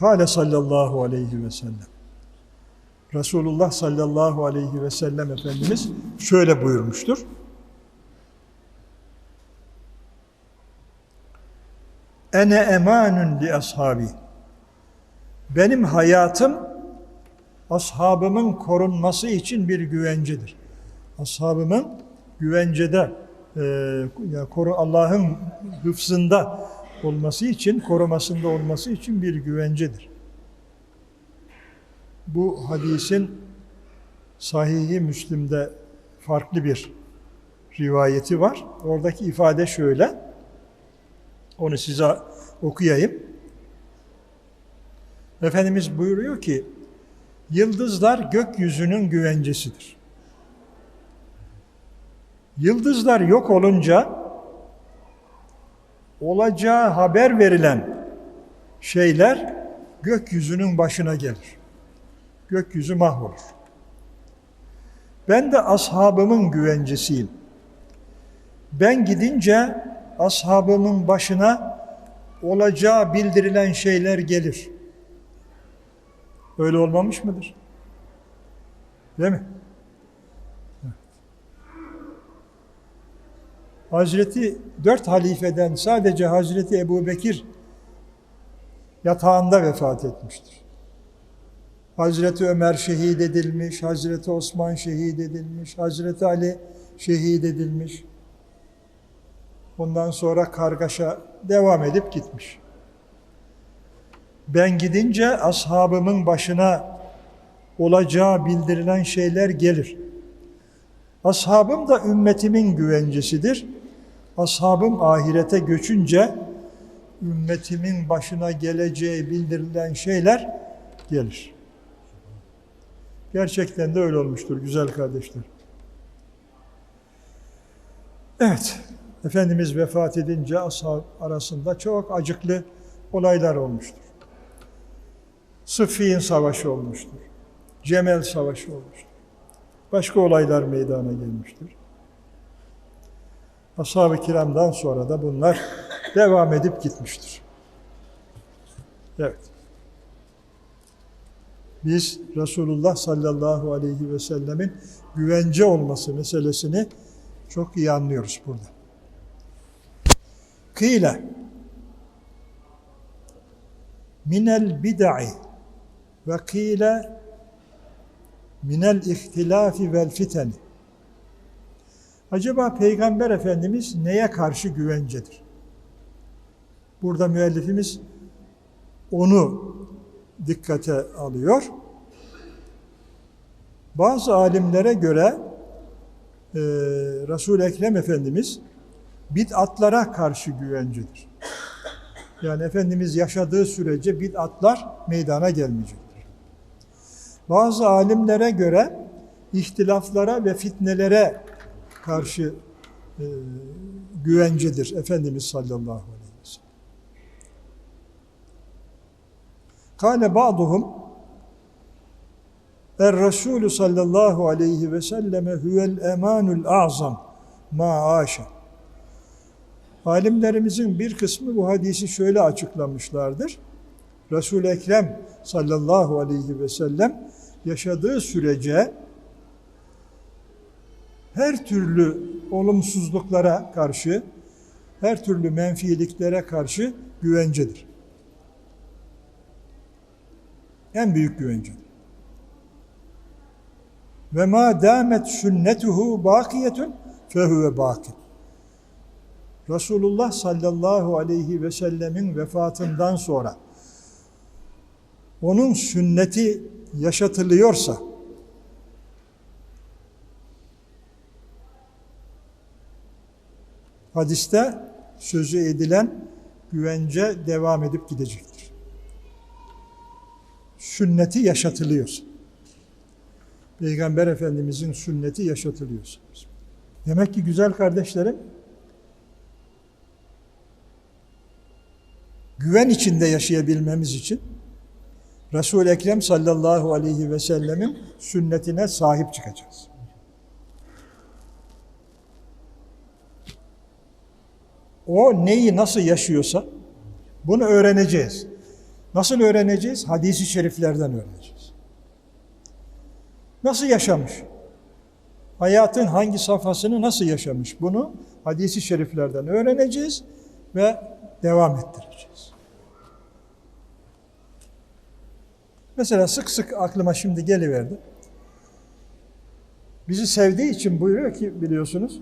Kale sallallahu aleyhi ve sellem. Resulullah sallallahu aleyhi ve sellem Efendimiz şöyle buyurmuştur. Ene emanun li ashabi. Benim hayatım ashabımın korunması için bir güvencedir. Ashabımın güvencede, e, Allah'ın hıfzında olması için, korumasında olması için bir güvencedir. Bu hadisin Sahih-i Müslim'de farklı bir rivayeti var. Oradaki ifade şöyle. Onu size okuyayım. Efendimiz buyuruyor ki, yıldızlar gökyüzünün güvencesidir. Yıldızlar yok olunca olacağı haber verilen şeyler gökyüzünün başına gelir. Gökyüzü mahvolur. Ben de ashabımın güvencesiyim. Ben gidince ashabımın başına olacağı bildirilen şeyler gelir. Öyle olmamış mıdır? Değil mi? Hazreti dört halifeden sadece Hazreti Ebu Bekir yatağında vefat etmiştir. Hazreti Ömer şehit edilmiş, Hazreti Osman şehit edilmiş, Hazreti Ali şehit edilmiş. Ondan sonra kargaşa devam edip gitmiş. Ben gidince ashabımın başına olacağı bildirilen şeyler gelir. Ashabım da ümmetimin güvencesidir. Ashabım ahirete göçünce ümmetimin başına geleceği bildirilen şeyler gelir. Gerçekten de öyle olmuştur güzel kardeşler. Evet, Efendimiz vefat edince ashab arasında çok acıklı olaylar olmuştur. Sıffin Savaşı olmuştur. Cemel Savaşı olmuştur. Başka olaylar meydana gelmiştir. Ashab-ı kiramdan sonra da bunlar devam edip gitmiştir. Evet. Biz Resulullah sallallahu aleyhi ve sellemin güvence olması meselesini çok iyi anlıyoruz burada. Kıyle minel bid'i ve kıyle minel ihtilafi vel fiteni. Acaba Peygamber Efendimiz neye karşı güvencedir? Burada müellifimiz onu dikkate alıyor. Bazı alimlere göre e, Resul-i Ekrem Efendimiz bid'atlara karşı güvencedir. Yani Efendimiz yaşadığı sürece bid'atlar meydana gelmeyecektir. Bazı alimlere göre ihtilaflara ve fitnelere karşı e, güvencedir Efendimiz sallallahu aleyhi ve sellem. Kale ba'duhum Er Resulü sallallahu aleyhi ve selleme huvel emanul azam ma aşa. Alimlerimizin bir kısmı bu hadisi şöyle açıklamışlardır. Resul-i Ekrem sallallahu aleyhi ve sellem yaşadığı sürece her türlü olumsuzluklara karşı, her türlü menfiliklere karşı güvencedir. En büyük güvencedir. Ve ma damet sünnetuhu bakiyetun fehuve baki. Resulullah sallallahu aleyhi ve sellemin vefatından sonra onun sünneti yaşatılıyorsa hadiste sözü edilen güvence devam edip gidecektir. Sünneti yaşatılıyorsa. Peygamber Efendimizin sünneti yaşatılıyorsa. Demek ki güzel kardeşlerim güven içinde yaşayabilmemiz için Resul-i Ekrem sallallahu aleyhi ve sellemin sünnetine sahip çıkacağız. O neyi nasıl yaşıyorsa bunu öğreneceğiz. Nasıl öğreneceğiz? Hadis-i şeriflerden öğreneceğiz. Nasıl yaşamış? Hayatın hangi safhasını nasıl yaşamış? Bunu hadisi şeriflerden öğreneceğiz ve devam ettireceğiz. Mesela sık sık aklıma şimdi geliverdi. Bizi sevdiği için buyuruyor ki biliyorsunuz,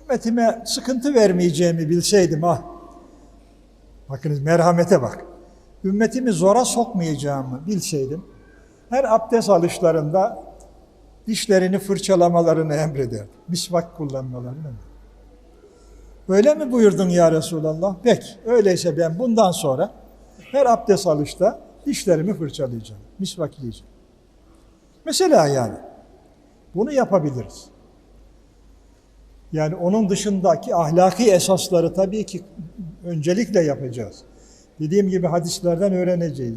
ümmetime sıkıntı vermeyeceğimi bilseydim ah. Bakınız merhamete bak. Ümmetimi zora sokmayacağımı bilseydim, her abdest alışlarında dişlerini fırçalamalarını emrederdim. Misvak kullanmalarını. Öyle mi buyurdun ya Resulallah? Peki, öyleyse ben bundan sonra her abdest alışta dişlerimi fırçalayacağım, misvakleyeceğim. Mesela yani, bunu yapabiliriz. Yani onun dışındaki ahlaki esasları tabii ki öncelikle yapacağız. Dediğim gibi hadislerden öğreneceğiz.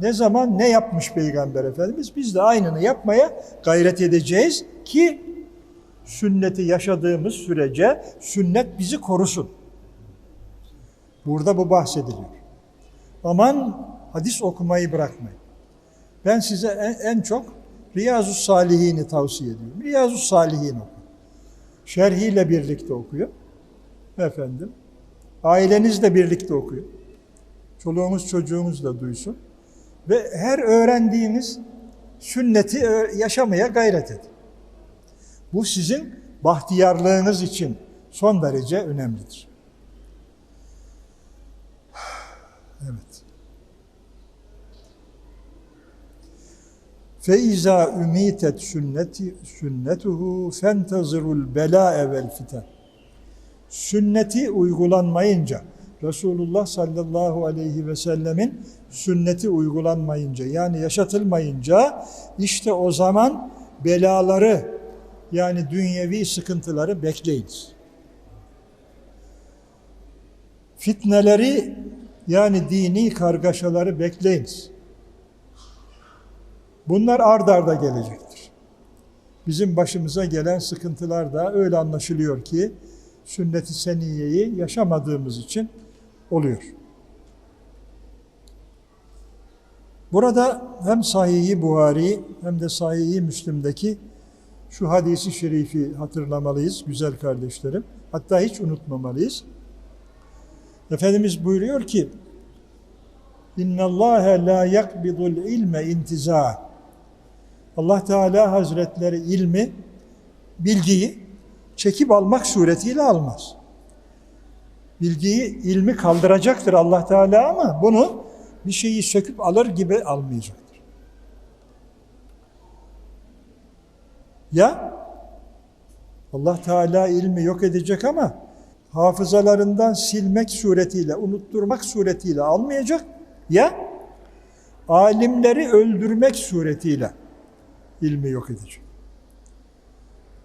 Ne zaman ne yapmış Peygamber Efendimiz biz de aynını yapmaya gayret edeceğiz ki sünneti yaşadığımız sürece sünnet bizi korusun. Burada bu bahsediliyor. Aman hadis okumayı bırakmayın. Ben size en, en çok Riyazu Salihin'i tavsiye ediyorum. Riyazu Salihin okuyun. Şerhiyle birlikte okuyun. Efendim. Ailenizle birlikte okuyun. Çoluğumuz çocuğumuz da duysun. Ve her öğrendiğiniz sünneti yaşamaya gayret edin. Bu sizin bahtiyarlığınız için son derece önemlidir. Evet. Fe ümitet sünneti sünnetuhu fentazirul bela evel fiten. Sünneti uygulanmayınca Resulullah sallallahu aleyhi ve sellemin sünneti uygulanmayınca yani yaşatılmayınca işte o zaman belaları yani dünyevi sıkıntıları bekleyiniz. Fitneleri yani dini kargaşaları bekleyiniz. Bunlar ard arda gelecektir. Bizim başımıza gelen sıkıntılar da öyle anlaşılıyor ki sünnet-i seniyeyi yaşamadığımız için oluyor. Burada hem Sahih-i Buhari hem de Sahih-i Müslim'deki şu hadisi şerifi hatırlamalıyız güzel kardeşlerim. Hatta hiç unutmamalıyız. Efendimiz buyuruyor ki İnna Allah la yakbidul ilme intiza. Allah Teala Hazretleri ilmi, bilgiyi çekip almak suretiyle almaz. Bilgiyi, ilmi kaldıracaktır Allah Teala ama bunu bir şeyi söküp alır gibi almayacaktır. Ya Allah Teala ilmi yok edecek ama hafızalarından silmek suretiyle, unutturmak suretiyle almayacak. Ya alimleri öldürmek suretiyle ilmi yok edecek.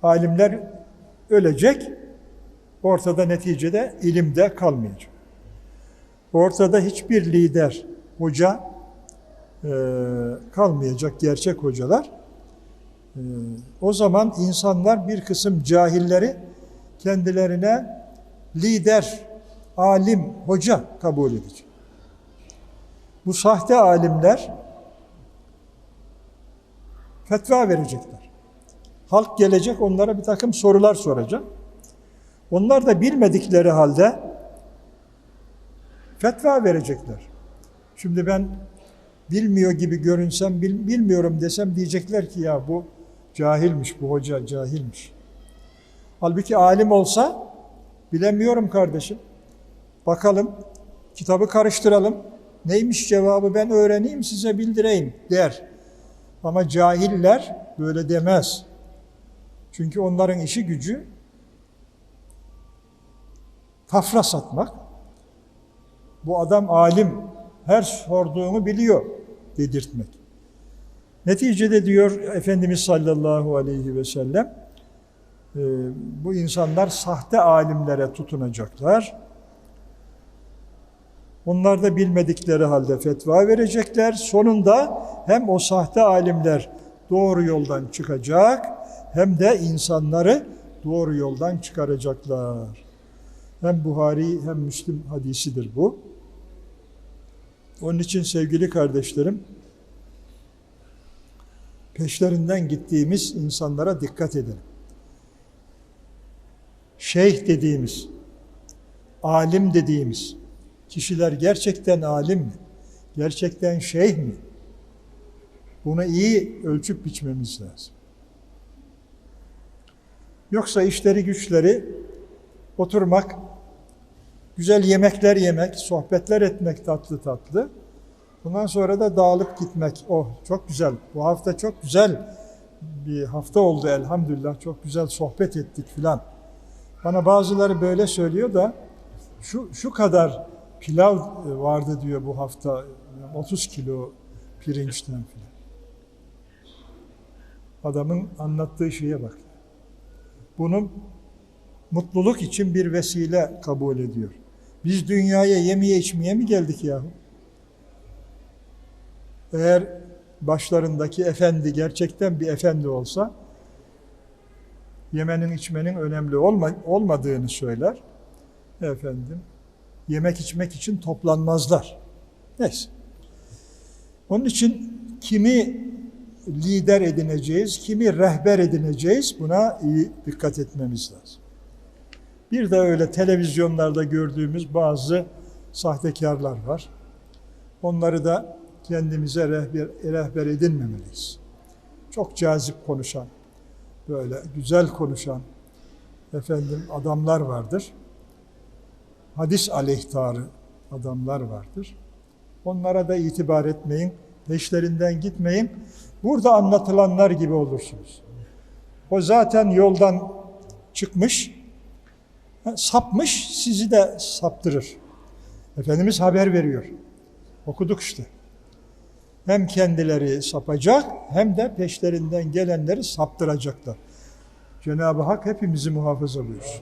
Alimler ölecek, ortada neticede ilimde kalmayacak. Ortada hiçbir lider, hoca e, kalmayacak, gerçek hocalar. E, o zaman insanlar bir kısım cahilleri kendilerine lider, alim, hoca kabul edecek. Bu sahte alimler fetva verecekler. Halk gelecek onlara bir takım sorular soracak. Onlar da bilmedikleri halde fetva verecekler. Şimdi ben bilmiyor gibi görünsem, bil, bilmiyorum desem diyecekler ki ya bu cahilmiş, bu hoca cahilmiş. Halbuki alim olsa bilemiyorum kardeşim. Bakalım, kitabı karıştıralım. Neymiş cevabı ben öğreneyim size bildireyim der. Ama cahiller böyle demez. Çünkü onların işi gücü tafra satmak. Bu adam alim, her sorduğunu biliyor dedirtmek. Neticede diyor Efendimiz sallallahu aleyhi ve sellem, e, bu insanlar sahte alimlere tutunacaklar. Onlar da bilmedikleri halde fetva verecekler. Sonunda hem o sahte alimler doğru yoldan çıkacak hem de insanları doğru yoldan çıkaracaklar. Hem Buhari hem Müslim hadisidir bu. Onun için sevgili kardeşlerim, peşlerinden gittiğimiz insanlara dikkat edelim. Şeyh dediğimiz, alim dediğimiz kişiler gerçekten alim mi? Gerçekten şeyh mi? Bunu iyi ölçüp biçmemiz lazım. Yoksa işleri güçleri oturmak, güzel yemekler yemek, sohbetler etmek tatlı tatlı. Bundan sonra da dağılıp gitmek. Oh çok güzel. Bu hafta çok güzel bir hafta oldu elhamdülillah. Çok güzel sohbet ettik filan. Bana bazıları böyle söylüyor da şu şu kadar pilav vardı diyor bu hafta. 30 kilo pirinçten filan. Adamın anlattığı şeye bak. Bunu mutluluk için bir vesile kabul ediyor. Biz dünyaya yemeye içmeye mi geldik yahu? Eğer başlarındaki efendi gerçekten bir efendi olsa yemenin içmenin önemli olma, olmadığını söyler. Efendim yemek içmek için toplanmazlar. Neyse. Onun için kimi lider edineceğiz, kimi rehber edineceğiz buna iyi dikkat etmemiz lazım. Bir de öyle televizyonlarda gördüğümüz bazı sahtekarlar var. Onları da kendimize rehber, rehber edinmemeliyiz. Çok cazip konuşan, böyle güzel konuşan efendim adamlar vardır. Hadis aleyhtarı adamlar vardır. Onlara da itibar etmeyin, peşlerinden gitmeyin. Burada anlatılanlar gibi olursunuz. O zaten yoldan çıkmış, sapmış, sizi de saptırır. Efendimiz haber veriyor. Okuduk işte. Hem kendileri sapacak hem de peşlerinden gelenleri saptıracaklar. Cenab-ı Hak hepimizi muhafaza buyursun.